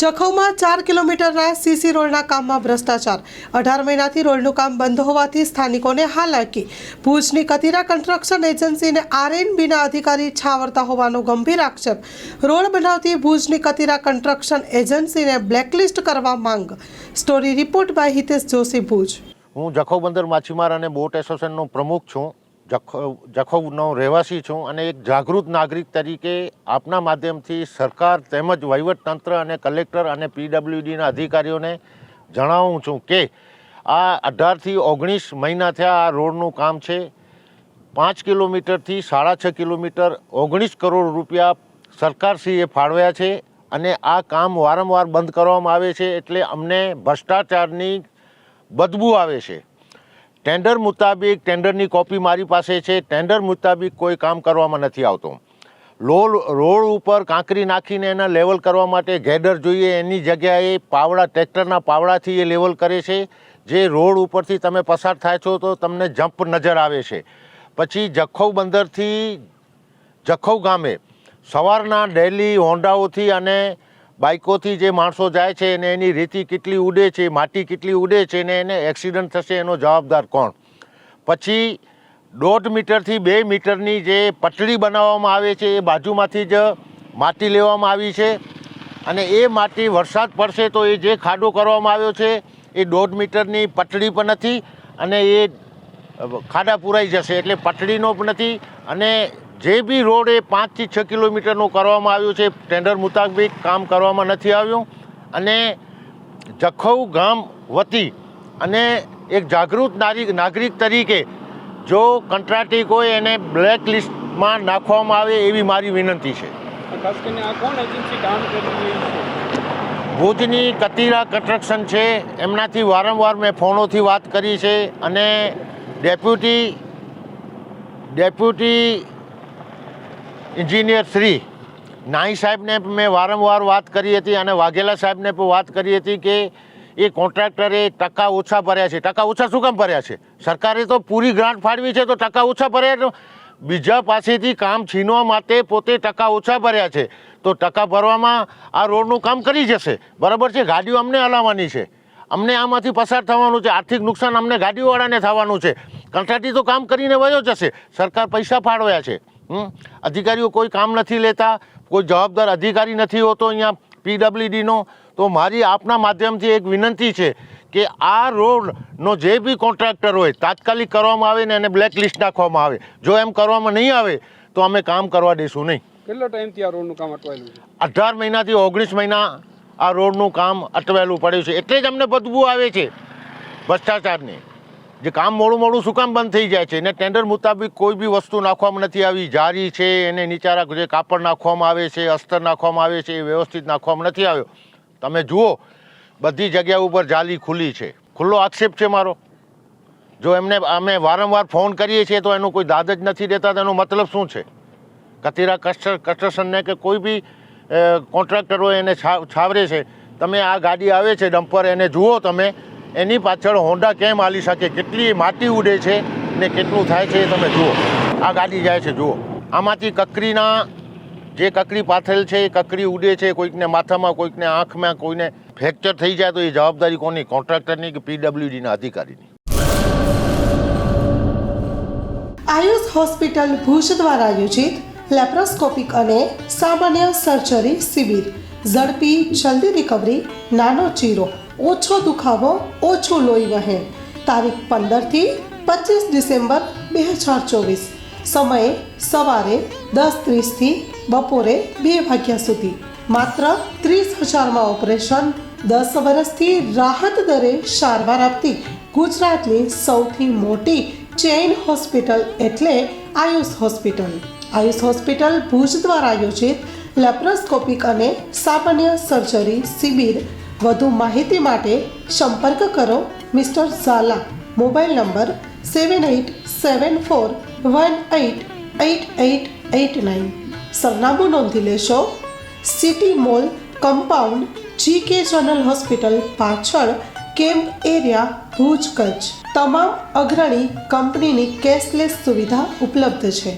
જખૌમાં ચાર કિલોમીટરના સીસી રોડના કામમાં ભ્રષ્ટાચાર. અઢાર મહિનાથી રોડનું કામ બંધ હોવાથી સ્થાનિકોને હાલાકી ભુજની કતિરા કન્સ્ટ્રક્શન એજન્સીને આરએનબીના અધિકારી છાવરતા હોવાનો ગંભીર આક્ષેપ. રોડ બનાવતી ભુજની કતિરા કન્સ્ટ્રક્શન એજન્સીને બ્લેકલિસ્ટ કરવા માંગ. Story report by Hitesh Joshi, Bhuj. હું જખૌ બંદર માછીમાર અને બોટ એસોસિએશનનો પ્રમુખ છું. જખૌનો રહેવાસી છું અને એક જાગૃત નાગરિક તરીકે આપના માધ્યમથી સરકાર તેમજ વહીવટતંત્ર અને કલેક્ટર અને પીડબ્લ્યુડીના અધિકારીઓને જણાવું છું કે આ અઢારથી ઓગણીસ મહિના થયા આ રોડનું કામ છે. પાંચ કિલોમીટરથી સાડા છ કિલોમીટર ઓગણીસ કરોડ રૂપિયા સરકારશ્રીએ ફાળવ્યા છે અને આ કામ વારંવાર બંધ કરવામાં આવે છે એટલે અમને ભ્રષ્ટાચારની બદબુ આવે છે. ટેન્ડર મુતાબિક ટેન્ડરની કોપી મારી પાસે છે. ટેન્ડર મુતાબિક કોઈ કામ કરવામાં નથી આવતું. લોલ રોડ ઉપર કાંકરી નાખીને એના લેવલ કરવા માટે ગેડર જોઈએ. એની જગ્યાએ પાવડા, ટ્રેક્ટરના પાવડાથી એ લેવલ કરે છે. જે રોડ ઉપરથી તમે પસાર થાય છો તો તમને જમ્પ નજર આવે છે. પછી જખૌ બંદરથી જખૌ ગામે સવારના ડેલી હોન્ડાઓથી અને બાઇકોથી જે માણસો જાય છે અને એની રેતી કેટલી ઉડે છે, માટી કેટલી ઉડે છે ને એને એક્સિડન્ટ થશે એનો જવાબદાર કોણ? પછી દોઢ મીટરથી બે મીટરની જે પટડી બનાવવામાં આવે છે, એ બાજુમાંથી જ માટી લેવામાં આવી છે અને એ માટી વરસાદ પડશે તો એ જે ખાડો કરવામાં આવ્યો છે, એ દોઢ મીટરની પટડી પણ નથી અને એ ખાડા પુરાઈ જશે એટલે પટડીનો પણ નથી અને જે બી રોડ એ પાંચથી છ કિલોમીટરનું કરવામાં આવ્યું છે. ટેન્ડર મુતાબિક કામ કરવામાં નથી આવ્યું. અને જખૌ ગામ વતી અને એક જાગૃત નાગરિક નાગરિક તરીકે જો કંટ્રાટી કોઈ એને બ્લેક લિસ્ટમાં નાખવામાં આવે એવી મારી વિનંતી છે? ભુજની કતિરા કન્સ્ટ્રક્શન છે. એમનાથી વારંવાર મેં ફોનોથી વાત કરી છે અને ડેપ્યુટી ડેપ્યુટી એન્જિનિયર શ્રી નાઈ સાહેબને મેં વારંવાર વાત કરી હતી અને વાઘેલા સાહેબને પણ વાત કરી હતી કે એ કોન્ટ્રાક્ટરે ટકા ઓછા ભર્યા છે. ટકા ઓછા શું કામ ભર્યા છે? સરકારે તો પૂરી ગ્રાન્ટ ફાળવી છે તો ટકા ઓછા ભર્યા બીજા પાસેથી કામ છીનવા માટે પોતે ટકા ઓછા ભર્યા છે. તો ટકા ભરવામાં આ રોડનું કામ કરી જશે. બરાબર છે? ગાડીઓ અમને હલાવવાની છે. અમને આમાંથી પસાર થવાનું છે. આર્થિક નુકસાન અમને ગાડીઓવાળાને થવાનું છે. કંટ્રાટી તો કામ કરીને વયો જશે. સરકાર પૈસા ફાળવ્યા છે. અધિકારીઓ કોઈ કામ નથી લેતા કોઈ જવાબદાર અધિકારી નથી હોતો અહીંયા પીડબ્લ્યુડીનો. તો મારી આપના માધ્યમથી એક વિનંતી છે કે આ રોડનો જે બી કોન્ટ્રાક્ટર હોય તાત્કાલિક કરવામાં આવે ને એને બ્લેક લિસ્ટ નાખવામાં આવે. જો એમ કરવામાં નહીં આવે તો અમે કામ કરવા દઈશું નહીં. કેટલો ટાઈમથી આ રોડનું કામ અટવાયેલું છે? અઢાર મહિનાથી ઓગણીસ મહિના આ રોડનું કામ અટવાયેલું પડ્યું છે. એટલે જ અમને બદબુ આવે છે ભ્રષ્ટાચારની. જે કામ મોડું મોડું શું કામ બંધ થઈ જાય છે? એને ટેન્ડર મુતાબિક કોઈ બી વસ્તુ નાખવામાં નથી આવી. જારી છે, એને નીચારા જે કાપડ નાખવામાં આવે છે, અસ્તર નાખવામાં આવે છે, એ વ્યવસ્થિત નાખવામાં નથી આવ્યો. તમે જુઓ, બધી જગ્યા ઉપર જાલી ખુલ્લી છે. ખુલ્લો આક્ષેપ છે મારો. જો એમને અમે વારંવાર ફોન કરીએ છીએ તો એનું કોઈ દાદ જ નથી દેતા, તો એનો મતલબ શું છે? કતિરા કન્સ્ટ્રક્શનને કે કોઈ બી કોન્ટ્રાક્ટર હોય એને છાવરે છે. તમે આ ગાડી આવે છે, ડમ્પર, એને જુઓ તમે. એની પાછળ હોન્ડા કેમ હાલી શકે, કેટલી માટી ઉડે છે ને કેટલું થાય છે એ તમે જુઓ. આ ગાડી જાય છે, જુઓ. આમાંથી કકરીના જે કકરી પાથરેલ છે, એ કકરી ઉડે છે, કોઈકને માથામાં, કોઈકને આંખમાં, કોઈને ફ્રેક્ચર થઈ જાય તો એ જવાબદારી કોની? કોન્ટ્રાક્ટરની કે પીડબ્લ્યુડીના અધિકારીની? આયુષ હોસ્પિટલ ભુજ દ્વારા આયોજિત લેપ્રોસ્કોપિક અને સામાન્ય સર્જરી શિબિર. ઝડપી, જલ્દી રિકવરી નાનો ચીરો, ઓછો દુખાવો, ઓછું લોહી વહે. તારીખ પંદરથી પચીસ ડિસેમ્બર બે હજાર ચોવીસ. સમયે સવારે દસ ત્રીસથી બપોરે બે વાગ્યા સુધી. માત્ર ત્રીસ હજારમાં ઓપરેશન, દસ વર્ષથી રાહત દરે સારવાર આપતી ગુજરાતની સૌથી મોટી ચેઇન હોસ્પિટલ એટલે આયુષ હોસ્પિટલ. આયુષ હોસ્પિટલ ભુજ દ્વારા આયોજિત લેપ્રોસ્કોપિક અને સામાન્ય સર્જરી શિબિર. વધુ માહિતી માટે સંપર્ક કરો mister Zala. Mobile number seven eight seven four one eight eight eight eight nine. સરનામું નોંધી લેશો city mall compound G K general hospital પાછળ કેમ્પ એરિયા ભુજ કચ્છ. તમામ અગ્રણી કંપનીની કેશલેસ સુવિધા ઉપલબ્ધ છે.